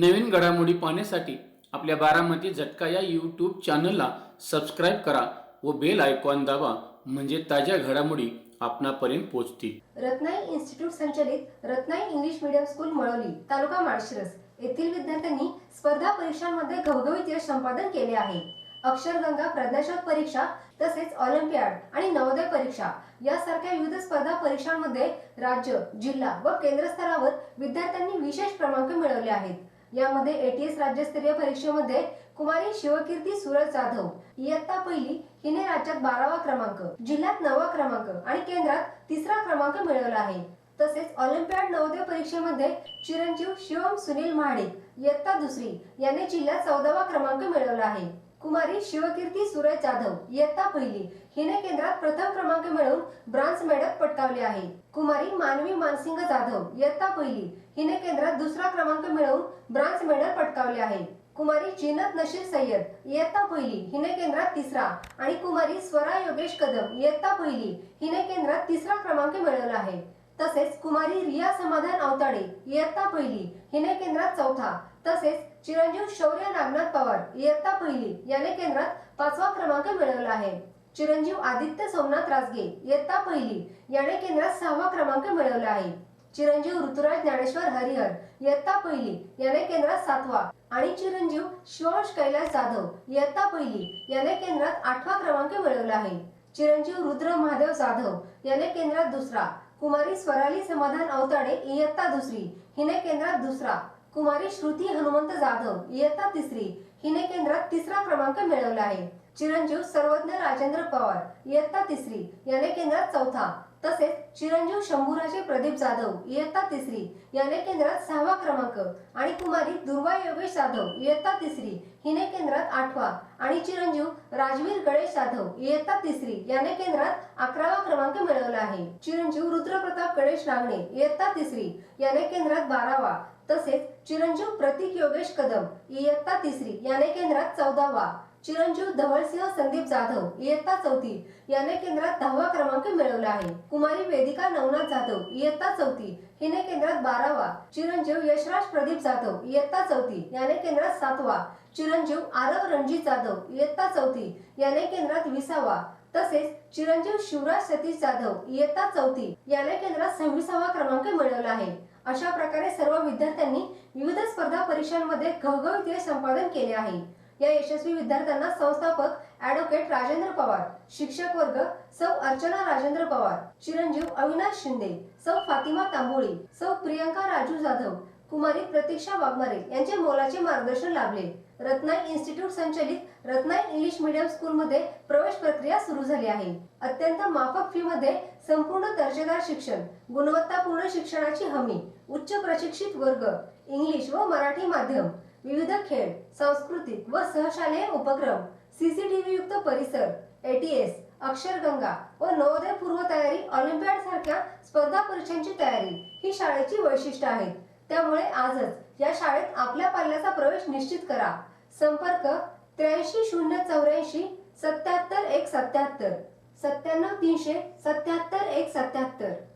नवीन घडामोडी पाहण्यासाठी आपल्या बारामती झटका या यूट्यूब चॅनलला सबस्क्राईब करा व बेल आयकॉन दाबा म्हणजे ताज्या घडामोडी आपणापर्यंत पोहोचतील. रत्नाई इन्स्टिट्यूट संचालित Ratnai English medium school Malawali taluka Malshiras येथील विद्यार्थ्यांनी स्पर्धा परीक्षांमध्ये घवघवीत यश संपादन केले आहे. अक्षरगंगा प्रज्ञाशोध परीक्षा तसेच ऑलिम्पियाड आणि नवोदय परीक्षा यासारख्या विविध स्पर्धा परीक्षांमध्ये राज्य जिल्हा व केंद्र स्तरावर विद्यार्थ्यांनी विशेष क्रमांक मिळवले आहेत. यामध्ये एटीएस राज्यस्तरीय परीक्षेमध्ये कुमारी शिवकीर्ती सुरज जाधव. इयत्ता पहिली हिने राज्यात बारावा क्रमांक जिल्ह्यात नववा क्रमांक आणि केंद्रात तिसरा क्रमांक मिळवला आहे. तसेच ऑलिम्पियाड नवोदय परीक्षेमध्ये चिरंजीव शिवम सुनील महाडिक इयत्ता दुसरी याने जिल्ह्यात चौदावा क्रमांक मिळवला आहे. कुमारी शिवकीर्ती सूरज जाधव इयत्ता पहिली. हिने केंद्रात प्रथम क्रमांक मिळवून ब्रांज मेडल पटकावले आहे. कुमारी मानवी मानसिंग जाधव इयत्ता पहिली. हिने केंद्रात दुसरा क्रमांक मिळवून ब्रांज मेडल पटकावले आहे. कुमारी जिनत नशीर सय्यद इयत्ता पहिली. हिने केंद्रात तिसरा. आणि कुमारी स्वरा योगेश कदम इयत्ता पहिली. हिने केंद्रात तिसरा क्रमांक मिळवला आहे. तसेच कुमारी रिया समाधान अवताडे इयत्ता पहिली. हिने केंद्रात चौथा. तसेच चिरंजीव शौर्य नागनाथ पवार इयत्ता पहिली याने केंद्रात पाचवा क्रमांक मिळवला आहे. चिरंजीव आदित्य सोमनाथ राजगे इयत्ता पहिली याने केंद्रात सहावा क्रमांक मिळवला आहे. चिरंजीव ऋतुराज ज्ञानेश्वर हरिहर इयत्ता पहिली याने केंद्रात सातवा आणि चिरंजीव शिवांश कैलास जाधव इयत्ता पहिली याने केंद्रात आठवा क्रमांक मिळवला आहे. चिरंजीव रुद्र महादेव जाधव याने केंद्रात दुसरा कुमारी स्वराली समाधान अवताडे इयत्ता दुसरी हिने केंद्रात दुसरा. कुमारी श्रुती हनुमंत जाधव इयत्ता तिसरी. हिने केंद्रात तिसरा क्रमांक मिळवला आहे. चिरंजीव सर्वज्ञ राजेंद्र पवार इयत्ता तिसरी. याने केंद्रात चौथा. तसेच चिरंजीव शंभूराजे प्रदीप जाधव इयत्ता तिसरी. याने केंद्रात सहावा क्रमांक आणि कुमारी दुर्वा योगेश जाधव इयत्ता तिसरी. हिने केंद्रात आठवा आणि चिरंजीव राजवीर गणेश जाधव इयत्ता तिसरी. याने केंद्रात अकरावा क्रमांक मिळवला आहे. चिरंजीव रुद्रप्रताप गणेश नागणे इयत्ता तिसरी. याने केंद्रात बारावा. तसेच चिरंजीव प्रतीक योगेश कदम इयत्ता तिसरी याने केंद्रात चौदावा. चिरंजीव धवळसिंह संदीप जाधव इयत्ता चौथी याने केंद्रात दहावा क्रमांक मिळवला आहे. कुमारी वेदिका नवनाथ जाधव इयत्ता चौथी हिने केंद्रात बारावा. चिरंजीव यशराज प्रदीप जाधव इयत्ता चौथी याने केंद्रात सातवा. चिरंजीव आरव रणजित जाधव इयत्ता चौथी याने केंद्रात विसावा. तसेच चिरंजीव शिवराज सतीश जाधव इयत्ता चौथी याने केंद्रात सव्वीसावा क्रमांक मिळवला आहे. अशा प्रकारे सर्व विद्यार्थ्यांनी विविध स्पर्धा परीक्षांमध्ये घवघवीत यश संपादन केले आहे. या यशस्वी विद्यार्थ्यांना संस्थापक ऍडव्होकेट राजेंद्र पवार शिक्षक वर्ग सौ अर्चना राजेंद्र पवार चिरंजीव अविनाश शिंदे सौ फातिमा तांबोळी सौ प्रियंका राजू जाधव कुमारी प्रतीक्षा वाघमारे यांचे मोलाचे मार्गदर्शन लाभले. रत्नाई इन्स्टिट्यूट संचलित रत्नाई इंग्लिश मीडियम स्कूलमध्ये प्रवेश प्रक्रिया सुरू झाली आहे. अत्यंत माफक फी मध्ये संपूर्ण दर्जेदार शिक्षण गुणवत्तापूर्ण शिक्षणाची हमी उच्च प्रशिक्षित वर्ग इंग्लिश व मराठी माध्यम विविध खेळ सांस्कृतिक व सहशालेय उपक्रम सीसीटीव्ही युक्त परिसर एटीएस अक्षरगंगा व नवोदय पूर्व तयारी ऑलिम्पियाड सारख्या स्पर्धा परीक्षांची तयारी ही शाळेची वैशिष्ट्य आहेत. त्यामुळे आजच या शाळेत आपल्या पाल्याचा प्रवेश निश्चित करा. संपर्क त्र्याऐंशी शून्य चौऱ्याऐंशी सत्याहत्तर एक सत्याहत्तर. सत्त्याण्णव तीनशे सत्याहत्तर एक सत्याहत्तर.